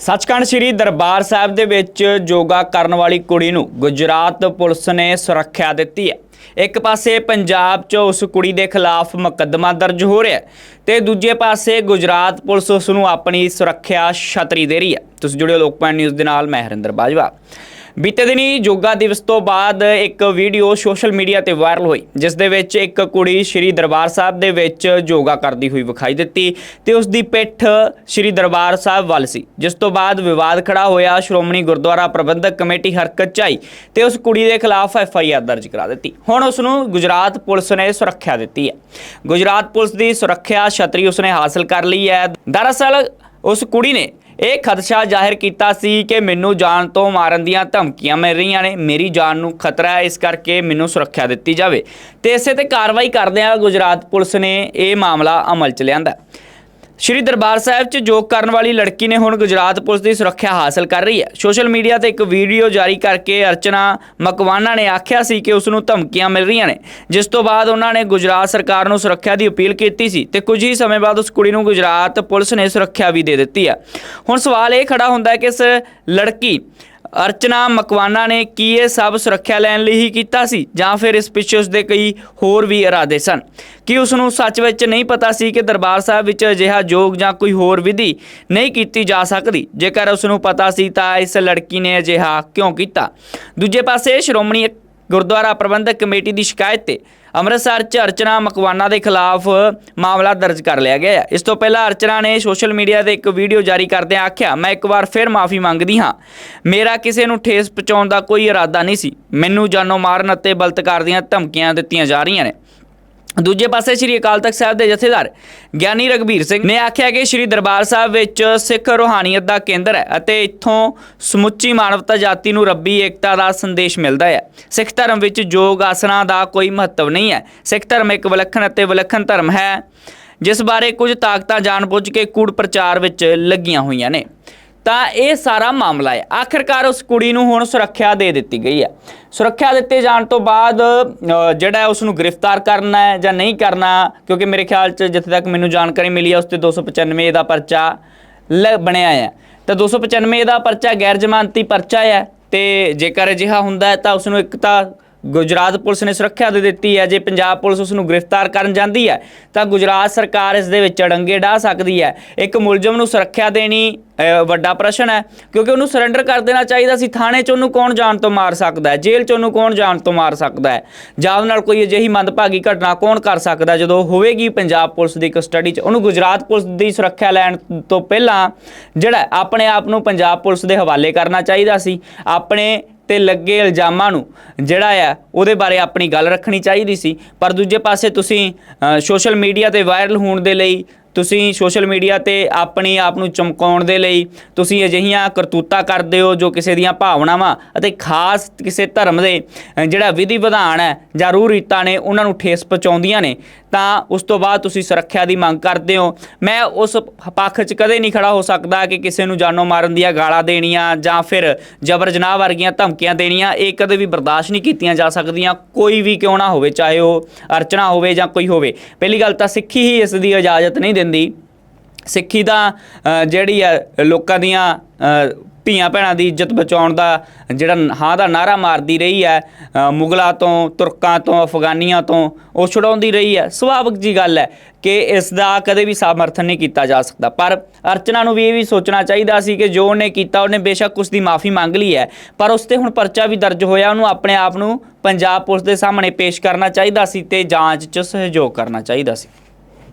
ਸੱਚਖੰਡ ਸ੍ਰੀ ਦਰਬਾਰ ਸਾਹਿਬ ਦੇ ਵਿੱਚ ਯੋਗਾ ਕਰਨ ਵਾਲੀ ਕੁੜੀ ਨੂੰ ਗੁਜਰਾਤ ਪੁਲਿਸ ਨੇ ਸੁਰੱਖਿਆ ਦਿੱਤੀ ਹੈ। ਇੱਕ ਪਾਸੇ ਪੰਜਾਬ 'ਚ ਉਸ ਕੁੜੀ ਦੇ ਖਿਲਾਫ ਮੁਕੱਦਮਾ ਦਰਜ ਹੋ ਰਿਹਾ ਹੈ ਤੇ ਦੂਜੇ ਪਾਸੇ ਗੁਜਰਾਤ ਪੁਲਿਸ ਉਸ ਨੂੰ ਆਪਣੀ ਸੁਰੱਖਿਆ ਛਤਰੀ ਦੇ ਰਹੀ ਹੈ। ਤੁਸੀਂ ਜੁੜਿਓ ਲੋਕਪਾਲ ਨਿਊਜ਼ ਦੇ ਨਾਲ, ਮੈਂ ਹਰਿੰਦਰ ਬਾਜਵਾ। ਬੀਤੇ ਦਿਨੀ ਯੋਗਾ ਦਿਵਸ ਤੋਂ ਬਾਅਦ ਇੱਕ ਵੀਡੀਓ ਸੋਸ਼ਲ ਮੀਡੀਆ ਤੇ ਵਾਇਰਲ ਹੋਈ, ਜਿਸ ਦੇ ਵਿੱਚ ਇੱਕ ਕੁੜੀ ਸ੍ਰੀ ਦਰਬਾਰ ਸਾਹਿਬ ਦੇ ਵਿੱਚ ਯੋਗਾ ਕਰਦੀ ਹੋਈ ਵਿਖਾਈ ਦਿੱਤੀ ਤੇ ਉਸ ਦੀ ਪਿੱਠ ਸ੍ਰੀ ਦਰਬਾਰ ਸਾਹਿਬ ਵੱਲ ਸੀ, ਜਿਸ ਤੋਂ ਬਾਅਦ ਵਿਵਾਦ ਖੜਾ ਹੋਇਆ, ਸ਼੍ਰੋਮਣੀ ਗੁਰਦੁਆਰਾ ਪ੍ਰਬੰਧਕ ਕਮੇਟੀ ਹਰਕਤ 'ਚ ਆਈ ਤੇ ਉਸ ਕੁੜੀ ਦੇ ਖਿਲਾਫ ਐਫ ਆਈ ਆਰ ਦਰਜ ਕਰਾ ਦਿੱਤੀ। ਹੁਣ ਉਸ ਨੂੰ ਗੁਜਰਾਤ ਪੁਲਿਸ ਨੇ ਸੁਰੱਖਿਆ ਦਿੱਤੀ ਹੈ। ਗੁਜਰਾਤ ਪੁਲਿਸ ਦੀ ਸੁਰੱਖਿਆ ਛਤਰੀ ਉਸ ਨੇ ਹਾਸਲ ਕਰ ਲਈ ਹੈ। ਦਰਅਸਲ ਉਸ ਕੁੜੀ ਨੇ ਇਹ ਖਦਸ਼ਾ ਜ਼ਾਹਿਰ ਕੀਤਾ ਸੀ ਕਿ ਮੈਨੂੰ ਜਾਨ ਤੋਂ ਮਾਰਨ ਦੀਆਂ ਧਮਕੀਆਂ ਮਿਲ ਰਹੀਆਂ ਨੇ। ਮੇਰੀ ਜਾਨ ਨੂੰ ਖਤਰਾ ਹੈ, ਇਸ ਕਰਕੇ ਮੈਨੂੰ ਸੁਰੱਖਿਆ ਦਿੱਤੀ ਜਾਵੇ। ਤੇ ਇਸੇ ਤੇ ਕਾਰਵਾਈ ਕਰਦਿਆਂ ਗੁਜਰਾਤ ਪੁਲਿਸ ਨੇ ਇਹ ਮਾਮਲਾ ਅਮਲ ਚ ਲਿਆਂਦਾ। ਸ਼੍ਰੀ ਦਰਬਾਰ ਸਾਹਿਬ 'ਚ ਯੋਗ ਕਰਨ ਵਾਲੀ ਲੜਕੀ ਨੇ ਹੁਣ ਗੁਜਰਾਤ ਪੁਲਿਸ ਦੀ ਸੁਰੱਖਿਆ ਹਾਸਲ ਕਰ ਰਹੀ ਹੈ। ਸੋਸ਼ਲ ਮੀਡੀਆ ਤੇ ਇੱਕ ਵੀਡੀਓ ਜਾਰੀ ਕਰਕੇ ਅਰਚਨਾ ਮਕਵਾਨਾ ਨੇ ਆਖਿਆ ਸੀ ਕਿ ਉਸ ਨੂੰ ਧਮਕੀਆਂ ਮਿਲ ਰਹੀਆਂ ਨੇ, ਜਿਸ ਤੋਂ ਬਾਅਦ ਉਹਨਾਂ ਨੇ ਗੁਜਰਾਤ ਸਰਕਾਰ ਨੂੰ ਸੁਰੱਖਿਆ ਦੀ ਅਪੀਲ ਕੀਤੀ ਸੀ ਤੇ ਕੁਝ ਹੀ ਸਮੇਂ ਬਾਅਦ ਉਸ ਕੁੜੀ ਨੂੰ ਗੁਜਰਾਤ ਪੁਲਿਸ ਨੇ ਸੁਰੱਖਿਆ ਵੀ ਦੇ ਦਿੱਤੀ ਹੈ। ਹੁਣ ਸਵਾਲ ਇਹ ਖੜਾ ਹੁੰਦਾ ਹੈ ਕਿ ਇਸ ਲੜਕੀ ਅਰਚਨਾ ਮਕਵਾਨਾ ਨੇ ਕੀ ਇਹ ਸਭ ਸੁਰੱਖਿਆ ਲੈਣ ਲਈ ਹੀ ਕੀਤਾ ਸੀ ਜਾਂ ਫਿਰ ਇਸ ਪਿੱਛੇ ਉਸ ਦੇ ਕਈ ਹੋਰ ਵੀ ਇਰਾਦੇ ਸਨ? ਕਿ ਉਸ ਨੂੰ ਸੱਚ ਵਿੱਚ ਨਹੀਂ ਪਤਾ ਸੀ ਕਿ ਦਰਬਾਰ ਸਾਹਿਬ ਵਿੱਚ ਅਜਿਹਾ ਯੋਗ ਜਾਂ ਕੋਈ ਹੋਰ ਵਿਧੀ ਨਹੀਂ ਕੀਤੀ ਜਾ ਸਕਦੀ? ਜੇਕਰ ਉਸ ਨੂੰ ਪਤਾ ਸੀ ਤਾਂ ਇਸ ਲੜਕੀ ਨੇ ਅਜਿਹਾ ਕਿਉਂ ਕੀਤਾ? ਦੂਜੇ ਪਾਸੇ ਸ਼੍ਰੋਮਣੀ ਗੁਰਦੁਆਰਾ ਪ੍ਰਬੰਧਕ ਕਮੇਟੀ ਦੀ ਸ਼ਿਕਾਇਤ ਤੇ ਅੰਮ੍ਰਿਤਸਰ 'ਚ ਅਰਚਨਾ ਮਕਵਾਨਾ ਦੇ ਖਿਲਾਫ ਮਾਮਲਾ ਦਰਜ ਕਰ ਲਿਆ ਗਿਆ ਹੈ। ਇਸ ਤੋਂ ਪਹਿਲਾਂ ਅਰਚਨਾ ਨੇ ਸੋਸ਼ਲ ਮੀਡੀਆ ਤੇ ਇੱਕ ਵੀਡੀਓ ਜਾਰੀ ਕਰਦਿਆਂ ਆਖਿਆ, ਮੈਂ ਇੱਕ ਵਾਰ ਫਿਰ ਮਾਫੀ ਮੰਗਦੀ ਹਾਂ। ਮੇਰਾ ਕਿਸੇ ਨੂੰ ਠੇਸ ਪਹੁੰਚਾਉਣ ਦਾ ਕੋਈ ਇਰਾਦਾ ਨਹੀਂ ਸੀ। ਮੈਨੂੰ ਜਾਨੋਂ ਮਾਰਨ ਅਤੇ ਬਲਤਕਾਰ ਦੀਆਂ ਧਮਕੀਆਂ ਦਿੱਤੀਆਂ ਜਾ ਰਹੀਆਂ ਨੇ। ਦੂਜੇ ਪਾਸੇ ਸ੍ਰੀ ਅਕਾਲ ਤਖਤ ਸਾਹਿਬ ਦੇ ਜਥੇਦਾਰ ਗਿਆਨੀ ਰਗਵੀਰ ਸਿੰਘ ਨੇ ਆਖਿਆ ਕਿ ਸ੍ਰੀ ਦਰਬਾਰ ਸਾਹਿਬ ਵਿੱਚ ਸਿੱਖ ਰੂਹਾਨੀਅਤ ਦਾ ਕੇਂਦਰ ਹੈ ਅਤੇ ਇੱਥੋਂ ਸਮੁੱਚੀ ਮਾਨਵਤਾ ਜਾਤੀ ਨੂੰ ਰੱਬੀ ਏਕਤਾ ਦਾ ਸੰਦੇਸ਼ ਮਿਲਦਾ ਹੈ। ਸਿੱਖ ਧਰਮ ਵਿੱਚ ਯੋਗ ਆਸਣਾ ਦਾ ਕੋਈ ਮਹੱਤਵ ਨਹੀਂ ਹੈ। ਸਿੱਖ ਧਰਮ ਇੱਕ ਵਿਲੱਖਣ ਅਤੇ ਵਿਲੱਖਣ ਧਰਮ ਹੈ, ਜਿਸ ਬਾਰੇ ਕੁਝ ਤਾਕਤਾਂ ਜਾਣਬੁੱਝ ਕੇ ਕੂੜ ਪ੍ਰਚਾਰ ਵਿੱਚ ਲੱਗੀਆਂ ਹੋਈਆਂ ਨੇ। ਤਾਂ ਇਹ ਸਾਰਾ ਮਾਮਲਾ ਹੈ। ਆਖਿਰਕਾਰ ਉਸ ਕੁੜੀ ਨੂੰ ਹੁਣ ਸੁਰੱਖਿਆ ਦੇ ਦਿੱਤੀ ਗਈ ਹੈ। ਸੁਰੱਖਿਆ ਦਿੱਤੇ ਜਾਣ ਤੋਂ ਬਾਅਦ ਜਿਹੜਾ ਹੈ ਉਸ ਨੂੰ ਗ੍ਰਿਫਤਾਰ ਕਰਨਾ ਹੈ ਜਾਂ ਨਹੀਂ ਕਰਨਾ, ਕਿਉਂਕਿ ਮੇਰੇ ਖਿਆਲ 'ਚ ਜਿੱਥੇ ਤੱਕ ਮੈਨੂੰ ਜਾਣਕਾਰੀ ਮਿਲੀ ਹੈ, ਉਸ ਤੇ 295 ਦਾ ਪਰਚਾ ਲ, ਬਣਿਆ ਹੈ। ਤਾਂ 295 ਦਾ ਪਰਚਾ ਗੈਰ ਜ਼ਮਾਨਤੀ ਪਰਚਾ ਹੈ ਤੇ ਜੇਕਰ ਅਜਿਹਾ ਹੁੰਦਾ ਹੈ ਤਾਂ ਉਸ ਨੂੰ ਇੱਕ ਤਾਂ ਗੁਜਰਾਤ ਪੁਲਿਸ ਨੇ ਸੁਰੱਖਿਆ ਦੇ ਦਿੱਤੀ ਹੈ। ਜੇ ਪੰਜਾਬ ਪੁਲਿਸ ਉਸ ਨੂੰ ਗ੍ਰਿਫਤਾਰ ਕਰਨ ਜਾਂਦੀ ਹੈ, ਤਾਂ ਗੁਜਰਾਤ ਸਰਕਾਰ ਇਸ ਦੇ ਵਿੱਚ ਅੜੰਗੇ ਢਾ ਸਕਦੀ ਹੈ। ਇੱਕ ਮੁਲਜ਼ਮ ਨੂੰ ਸੁਰੱਖਿਆ ਦੇਣੀ ਵੱਡਾ ਪ੍ਰਸ਼ਨ ਹੈ, ਕਿਉਂਕਿ ਉਹਨੂੰ ਸਰੈਂਡਰ ਕਰ ਦੇਣਾ ਚਾਹੀਦਾ ਸੀ। ਥਾਣੇ 'ਚ ਉਹਨੂੰ ਕੌਣ ਜਾਣ ਤੋਂ ਮਾਰ ਸਕਦਾ ਹੈ? ਜੇਲ੍ਹ 'ਚ ਉਹਨੂੰ ਕੌਣ ਜਾਣ ਤੋਂ ਮਾਰ ਸਕਦਾ ਹੈ? ਜਾਂ ਉਹਦੇ ਨਾਲ ਕੋਈ ਅਜਿਹੀ ਮੰਦਭਾਗੀ ਘਟਨਾ ਕੌਣ ਕਰ ਸਕਦਾ ਜਦੋਂ ਹੋਵੇਗੀ ਪੰਜਾਬ ਪੁਲਿਸ ਦੀ ਕਸਟਡੀ 'ਚ, ਉਹਨੂੰ ਗੁਜਰਾਤ ਪੁਲਿਸ ਦੀ ਸੁਰੱਖਿਆ ਲੈਣ ਤੋਂ ਪਹਿਲਾਂ ਜਿਹੜਾ ਆਪਣੇ ਆਪ ਨੂੰ ਪੰਜਾਬ ਪੁਲਿਸ ਦੇ ਹਵਾਲੇ ਕਰਨਾ ਚਾਹੀਦਾ ਸੀ। ਆਪਣੇ ਤੇ ਲੱਗੇ ਇਲਜ਼ਾਮਾਂ ਨੂੰ, ਜਿਹੜਾ ਆ, ਉਹਦੇ ਬਾਰੇ ਆਪਣੀ ਗੱਲ ਰੱਖਣੀ ਚਾਹੀਦੀ ਸੀ। ਪਰ ਦੂਜੇ ਪਾਸੇ ਤੁਸੀਂ ਸੋਸ਼ਲ ਮੀਡੀਆ ਤੇ ਵਾਇਰਲ ਹੋਣ ਦੇ ਲਈ, ਤੁਸੀਂ ਸੋਸ਼ਲ ਮੀਡੀਆ ਤੇ ਆਪਣੇ ਆਪ ਨੂੰ ਚਮਕਾਉਣ ਦੇ ਲਈ, ਤੁਸੀਂ ਅਜਿਹੀਆਂ ਕਰਤੂਤਾਂ ਕਰਦੇ ਹੋ ਜੋ ਕਿਸੇ ਦੀਆਂ ਭਾਵਨਾਵਾਂ ਅਤੇ ਖਾਸ ਕਿਸੇ ਧਰਮ ਦੇ ਜਿਹੜਾ ਵਿਧੀ ਵਿਧਾਨ ਹੈ ਜਾਂ ਰੂਹ ਰੀਤਾਂ ਨੇ ਉਹਨਾਂ ਨੂੰ ਠੇਸ ਪਹੁੰਚਾਉਂਦੀਆਂ ਨੇ। ਤਾਂ ਉਸ ਤੋਂ ਬਾਅਦ ਤੁਸੀਂ ਸੁਰੱਖਿਆ ਦੀ ਮੰਗ ਕਰਦੇ ਹੋ। ਮੈਂ ਉਸ ਪੱਖ 'ਚ ਕਦੇ ਨਹੀਂ ਖੜਾ ਹੋ ਸਕਦਾ ਕਿ ਕਿਸੇ ਨੂੰ ਜਾਨੋਂ ਮਾਰਨ ਦੀਆਂ ਗਾਲਾਂ ਦੇਣੀਆਂ ਜਾਂ ਫਿਰ ਜਬਰ ਜਨਾਹ ਵਰਗੀਆਂ ਧਮਕੀਆਂ ਦੇਣੀਆਂ। ਇਹ ਕਦੇ ਵੀ ਬਰਦਾਸ਼ਤ ਨਹੀਂ ਕੀਤੀਆਂ ਜਾ ਸਕਦੀਆਂ। ਕੋਈ ਵੀ ਕਿਉਂ ਨਾ ਹੋਵੇ, ਚਾਹੇ ਉਹ ਅਰਚਨਾ ਹੋਵੇ ਜਾਂ ਕੋਈ ਹੋਵੇ। ਪਹਿਲੀ ਗੱਲ ਤਾਂ ਸਿੱਖੀ ਹੀ ਇਸ ਦੀ ਇਜਾਜ਼ਤ ਨਹੀਂ ਦਿੰਦੀ। ਸਿੱਖੀ ਤਾਂ ਜਿਹੜੀ ਹੈ ਲੋਕਾਂ ਦੀਆਂ ਧੀਆਂ ਭੈਣਾਂ ਦੀ ਇੱਜ਼ਤ ਬਚਾਉਣ ਦਾ ਜਿਹੜਾ ਹਾਂ ਦਾ ਨਾਰਾ ਮਾਰਦੀ ਰਹੀ ਹੈ ਮੁਗਲਾਂ ਤੋਂ, ਤੁਰਕਾਂ ਤੋਂ, ਅਫਗਾਨੀਆਂ ਤੋਂ, ਉਹ ਛੁਡਾਉਂਦੀ ਰਹੀ ਹੈ। ਸੁਭਾਵਿਕ ਜੀ ਗੱਲ ਹੈ ਕਿ ਇਸ ਦਾ ਕਦੇ ਵੀ ਸਮਰਥਨ ਨਹੀਂ ਕੀਤਾ ਜਾ ਸਕਦਾ। ਪਰ ਅਰਚਨਾ ਨੂੰ ਵੀ ਇਹ ਵੀ ਸੋਚਣਾ ਚਾਹੀਦਾ ਸੀ ਕਿ ਜੋ ਉਹਨੇ ਕੀਤਾ, ਉਹਨੇ ਬੇਸ਼ੱਕ ਉਸ ਦੀ ਮਾਫੀ ਮੰਗ ਲਈ ਹੈ। ਪਰ ਉਸ ਤੇ ਹੁਣ ਪਰਚਾ ਵੀ ਦਰਜ ਹੋਇਆ, ਉਹਨੂੰ ਆਪਣੇ ਆਪ ਨੂੰ ਪੰਜਾਬ ਪੁਲਿਸ ਦੇ ਸਾਹਮਣੇ ਪੇਸ਼ ਕਰਨਾ ਚਾਹੀਦਾ ਸੀ ਤੇ ਜਾਂਚ 'ਚ ਸਹਿਯੋਗ ਕਰਨਾ ਚਾਹੀਦਾ ਸੀ।